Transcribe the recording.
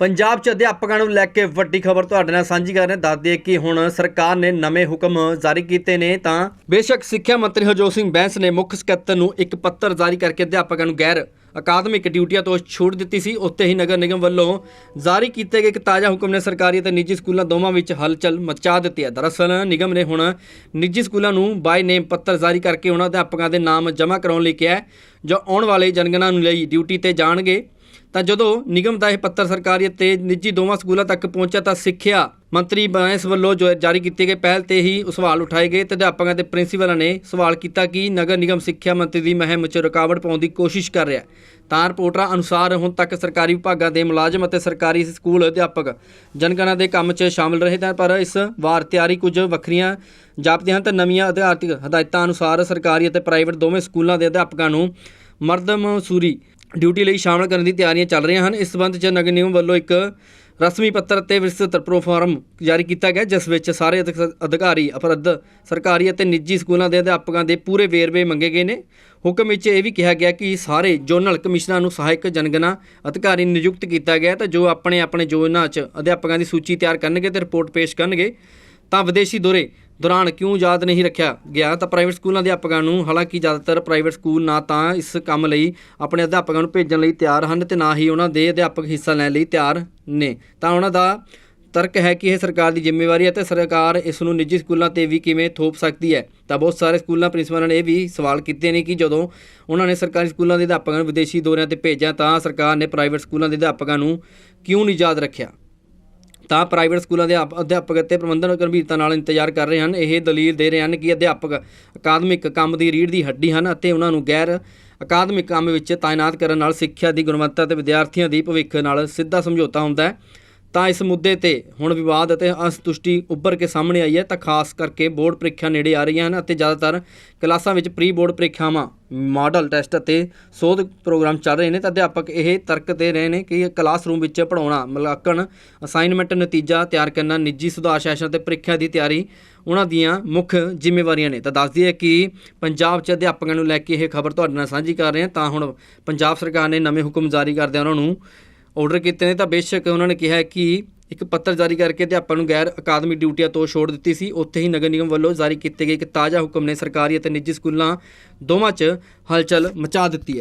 ਪੰਜਾਬ 'ਚ ਅਧਿਆਪਕਾਂ ਨੂੰ ਲੈ ਕੇ ਵੱਡੀ ਖਬਰ ਤੁਹਾਡੇ ਨਾਲ ਸਾਂਝੀ ਕਰ ਰਹੇ ਹਾਂ। ਦੱਸ ਦਈਏ ਕਿ ਹੁਣ ਸਰਕਾਰ ਨੇ ਨਵੇਂ ਹੁਕਮ ਜਾਰੀ ਕੀਤੇ ਨੇ ਤਾਂ ਬੇਸ਼ੱਕ ਸਿੱਖਿਆ ਮੰਤਰੀ ਹਰਜੋਤ ਸਿੰਘ ਬੈਂਸ ਨੇ ਮੁੱਖ ਸਕੱਤਰ ਨੂੰ ਇੱਕ ਪੱਤਰ ਜਾਰੀ ਕਰਕੇ ਅਧਿਆਪਕਾਂ ਨੂੰ ਗੈਰ ਅਕਾਦਮਿਕ ਡਿਊਟੀਆਂ ਤੋਂ ਛੂਟ ਦਿੱਤੀ ਸੀ। ਉੱਤੇ ਹੀ ਨਗਰ ਨਿਗਮ ਵੱਲੋਂ ਜਾਰੀ ਕੀਤੇ ਗਏ ਇੱਕ ਤਾਜ਼ਾ ਹੁਕਮ ਨੇ ਸਰਕਾਰੀ ਅਤੇ ਨਿੱਜੀ ਸਕੂਲਾਂ ਦੋਵਾਂ ਵਿੱਚ ਹਲਚਲ ਮਚਾ ਦਿੱਤੀ ਹੈ। ਦਰਅਸਲ ਨਿਗਮ ਨੇ ਹੁਣ ਨਿੱਜੀ ਸਕੂਲਾਂ ਨੂੰ ਬਾਈ ਨੇਮ ਪੱਤਰ ਜਾਰੀ ਕਰਕੇ ਉਹਨਾਂ ਅਧਿਆਪਕਾਂ ਦੇ ਨਾਮ ਜਮ੍ਹਾਂ ਕਰਾਉਣ ਲਈ ਕਿਹਾ ਜੋ ਆਉਣ ਵਾਲੇ ਜਨਗਣਨਾ ਨੂੰ ਲਈ ਡਿਊਟੀ ਤੇ ਜਾਣਗੇ। ਤਾਂ ਜਦੋਂ ਨਿਗਮ ਦਾ ਇਹ ਪੱਤਰ ਸਰਕਾਰੀ ਅਤੇ ਨਿੱਜੀ ਦੋਵਾਂ ਸਕੂਲਾਂ ਤੱਕ ਪਹੁੰਚਿਆ ਤਾਂ ਸਿੱਖਿਆ ਮੰਤਰੀ ਬੈਂਸ ਵੱਲੋਂ ਜੋ ਜਾਰੀ ਕੀਤੇ ਗਏ ਪਹਿਲ ਤੇ ਹੀ ਸਵਾਲ ਉਠਾਏ ਗਏ। ਤੇ ਅਧਿਆਪਕਾਂ ਤੇ ਪ੍ਰਿੰਸੀਪਲਾਂ ਨੇ ਸਵਾਲ ਕੀਤਾ ਕਿ ਨਗਰ ਨਿਗਮ ਸਿੱਖਿਆ ਮੰਤਰੀ ਦੀ ਮੁਹਿੰਮ 'ਚ ਰੁਕਾਵਟ ਪਾਉਣ ਦੀ ਕੋਸ਼ਿਸ਼ ਕਰ ਰਿਹਾ ਤਾਂ ਰਿਪੋਰਟਾਂ ਅਨੁਸਾਰ ਹੁਣ ਤੱਕ ਸਰਕਾਰੀ ਵਿਭਾਗਾਂ ਦੇ ਮੁਲਾਜ਼ਮ ਅਤੇ ਸਰਕਾਰੀ ਸਕੂਲ ਅਧਿਆਪਕ ਜਨਗਣਨਾ ਦੇ ਕੰਮ 'ਚ ਸ਼ਾਮਲ ਰਹੇ ਤਾਂ ਪਰ ਇਸ ਵਾਰ ਤਿਆਰੀ ਕੁਝ ਵੱਖਰੀਆਂ ਜਾਪਦੀਆਂ ਹਨ ਤੇ ਨਵੀਆਂ ਅਧਿਆਪਕ ਹਦਾਇਤਾਂ ਅਨੁਸਾਰ ਸਰਕਾਰੀ ਅਤੇ ਪ੍ਰਾਈਵੇਟ ਦੋਵੇਂ ਸਕੂਲਾਂ ਦੇ ਅਧਿਆਪਕਾਂ ਨੂੰ ਮਰਦਮ ਮਰਦਮਸੂਰੀ ਡਿਊਟੀ ਲਈ ਸ਼ਾਮਲ ਕਰਨ ਦੀ ਤਿਆਰੀਆਂ ਚੱਲ ਰਹੀਆਂ ਹਨ। ਇਸ ਸੰਬੰਧ 'ਚ ਨਗਰ ਨਿਗਮ ਵੱਲੋਂ ਇੱਕ ਰਸਮੀ ਪੱਤਰ ਅਤੇ ਵਿਸਤ੍ਰਿਤ ਪ੍ਰੋਫਾਰਮ ਜਾਰੀ ਕੀਤਾ ਗਿਆ, ਜਿਸ ਵਿੱਚ ਸਾਰੇ ਅਧਿਕ- ਅਧਿਕਾਰੀ ਅਪਰਦ ਸਰਕਾਰੀ ਅਤੇ ਨਿੱਜੀ ਸਕੂਲਾਂ ਦੇ ਅਧਿਆਪਕਾਂ ਦੇ ਪੂਰੇ ਵੇਰਵੇ ਮੰਗੇ ਗਏ ਨੇ। ਹੁਕਮ ਵਿੱਚ ਇਹ ਵੀ ਕਿਹਾ ਗਿਆ ਕਿ ਸਾਰੇ ਜ਼ੋਨਲ ਕਮਿਸ਼ਨਰਾਂ ਨੂੰ ਸਹਾਇਕ ਜਨਗਣਾ ਅਧਿਕਾਰੀ ਨਿਯੁਕਤ ਕੀਤਾ ਗਿਆ ਹੈ ਤਾਂ ਜੋ ਆਪਣੇ ਆਪਣੇ ਜ਼ੋਨਾਂ 'ਚ ਅਧਿਆਪਕਾਂ ਦੀ ਸੂਚੀ ਤਿਆਰ ਕਰਨਗੇ ਤੇ ਰਿਪੋਰਟ ਪੇਸ਼ ਕਰਨਗੇ। ਤਾਂ ਵਿਦੇਸ਼ੀ ਦੌਰੇ ਦੌਰਾਨ ਕਿਉਂ ਯਾਦ ਨਹੀਂ ਰੱਖਿਆ ਗਿਆ, ਤਾਂ ਪ੍ਰਾਈਵੇਟ ਸਕੂਲਾਂ ਦੇ ਅਧਿਆਪਕਾਂ ਨੂੰ, ਹਾਲਾਂਕਿ ਜ਼ਿਆਦਾਤਰ ਪ੍ਰਾਈਵੇਟ ਸਕੂਲ ਨਾ ਤਾਂ ਇਸ ਕੰਮ ਲਈ ਆਪਣੇ ਅਧਿਆਪਕਾਂ ਨੂੰ ਭੇਜਣ ਲਈ ਤਿਆਰ ਹਨ ਤੇ ਨਾ ਹੀ ਉਹਨਾਂ ਦੇ ਅਧਿਆਪਕ ਹਿੱਸਾ ਲੈਣ ਲਈ ਤਿਆਰ ਨੇ। ਤਾਂ ਉਹਨਾਂ ਦਾ ਤਰਕ ਹੈ ਕਿ ਇਹ ਸਰਕਾਰ ਦੀ ਜ਼ਿੰਮੇਵਾਰੀ ਹੈ ਤੇ ਸਰਕਾਰ ਇਸ ਨੂੰ ਨਿੱਜੀ ਸਕੂਲਾਂ ਤੇ ਵੀ ਕਿਵੇਂ ਥੋਪ ਸਕਦੀ ਹੈ। ਤਾਂ ਬਹੁਤ ਸਾਰੇ ਸਕੂਲਾਂ ਪ੍ਰਿੰਸੀਪਲਾਂ ਨੇ ਇਹ ਵੀ ਸਵਾਲ ਕੀਤੇ ਨੇ ਕਿ ਜਦੋਂ ਉਹਨਾਂ ਨੇ ਸਰਕਾਰੀ ਸਕੂਲਾਂ ਦੇ ਅਧਿਆਪਕਾਂ ਨੂੰ ਵਿਦੇਸ਼ੀ ਦੌਰਿਆਂ ਤੇ ਭੇਜਿਆ, ਤਾਂ ਸਰਕਾਰ ਨੇ ਪ੍ਰਾਈਵੇਟ ਸਕੂਲਾਂ ਦੇ ਅਧਿਆਪਕਾਂ ਨੂੰ ਕਿਉਂ ਨਹੀਂ ਯਾਦ ਰੱਖਿਆ? ਤਾਂ ਪ੍ਰਾਈਵੇਟ ਸਕੂਲਾਂ ਦੇ ਅਧਿਆਪ- ਅਧਿਆਪਕ ਅਤੇ ਪ੍ਰਬੰਧਨ ਗੰਭੀਰਤਾ ਨਾਲ ਇੰਤਜ਼ਾਰ ਕਰ ਰਹੇ ਹਨ। ਇਹ ਦਲੀਲ ਦੇ ਰਹੇ ਹਨ ਕਿ ਅਧਿਆਪਕ ਅਕਾਦਮਿਕ ਕੰਮ ਦੀ ਰੀੜ੍ਹ ਦੀ ਹੱਡੀ ਹਨ ਅਤੇ ਉਹਨਾਂ ਨੂੰ ਗੈਰ ਅਕਾਦਮਿਕ ਕੰਮ ਵਿੱਚ ਤਾਇਨਾਤ ਕਰਨ ਨਾਲ ਸਿੱਖਿਆ ਦੀ ਗੁਣਵੱਤਾ ਅਤੇ ਵਿਦਿਆਰਥੀਆਂ ਦੀ ਭਵਿੱਖ ਨਾਲ ਸਿੱਧਾ ਸਮਝੌਤਾ ਹੁੰਦਾ ਹੈ। ਤਾਂ ਇਸ ਮੁੱਦੇ ਤੇ ਹੁਣ ਵਿਵਾਦ ਅਤੇ ਅਸੰਤੁਸ਼ਟੀ ਉੱਭਰ ਕੇ ਸਾਹਮਣੇ ਆਈ ਹੈ, ਤਾਂ ਖਾਸ ਕਰਕੇ ਬੋਰਡ ਪ੍ਰੀਖਿਆ ਨੇੜੇ ਆ ਰਹੀਆਂ ਹਨ ਅਤੇ ਜ਼ਿਆਦਾਤਰ ਕਲਾਸਾਂ ਵਿੱਚ ਪ੍ਰੀ ਬੋਰਡ ਪ੍ਰੀਖਿਆਵਾਂ, ਮਾਡਲ ਟੈਸਟ ਅਤੇ ਸੋਧ ਪ੍ਰੋਗਰਾਮ ਚੱਲ ਰਹੇ ਨੇ। ਤਾਂ ਅਧਿਆਪਕ ਇਹ ਤਰਕ ਦੇ ਰਹੇ ਨੇ ਕਿ ਕਲਾਸਰੂਮ ਵਿੱਚ ਪੜਾਉਣਾ ਮੁਲਾਂਕਣ, ਅਸਾਈਨਮੈਂਟ ਨਤੀਜਾ ਤਿਆਰ ਕਰਨਾ, ਨਿੱਜੀ ਸੁਧਾਰ ਸੈਸ਼ਨ ਤੇ ਪ੍ਰੀਖਿਆ ਦੀ ਤਿਆਰੀ, ਉਹਨਾਂ ਦੀਆਂ ਮੁੱਖ ਜ਼ਿੰਮੇਵਾਰੀਆਂ ਨੇ। ਤਾਂ ਦੱਸਦੀ ਹੈ ਕਿ ਪੰਜਾਬ 'ਚ ਅਧਿਆਪਕਾਂ ਨੂੰ ਲੈ ਕੇ ਇਹ ਖਬਰ ਤੁਹਾਡੇ ਨਾਲ ਸਾਂਝੀ ਕਰ ਰਹੇ ਹਾਂ। ਤਾਂ ਹੁਣ ਪੰਜਾਬ ਸਰਕਾਰ ਨੇ ਨਵੇਂ ਹੁਕਮ ਜਾਰੀ ਕਰਦਿਆਂ ਉਹਨਾਂ ਨੂੰ ਆਰਡਰ ਕੀਤੇ ਨੇ ਤਾਂ ਬੇਸ਼ੱਕ ਉਹਨਾਂ ਨੇ ਕਿਹਾ ਕਿ ਇੱਕ ਪੱਤਰ ਜਾਰੀ ਕਰਕੇ ਅਧਿਆਪਕਾਂ ਨੂੰ ਗੈਰ ਅਕਾਦਮਿਕ ਡਿਊਟੀਆਂ ਤੋਂ ਛੋੜ ਦਿੱਤੀ ਸੀ। ਉੱਥੇ ਹੀ ਨਗਰ ਨਿਗਮ ਵੱਲੋਂ ਜਾਰੀ ਕੀਤੇ ਗਏ ਇੱਕ ਤਾਜ਼ਾ ਹੁਕਮ ਨੇ ਸਰਕਾਰੀ ਅਤੇ ਨਿੱਜੀ ਸਕੂਲਾਂ ਦੋਵਾਂ 'ਚ ਹਲਚਲ ਮਚਾ ਦਿੱਤੀ ਹੈ।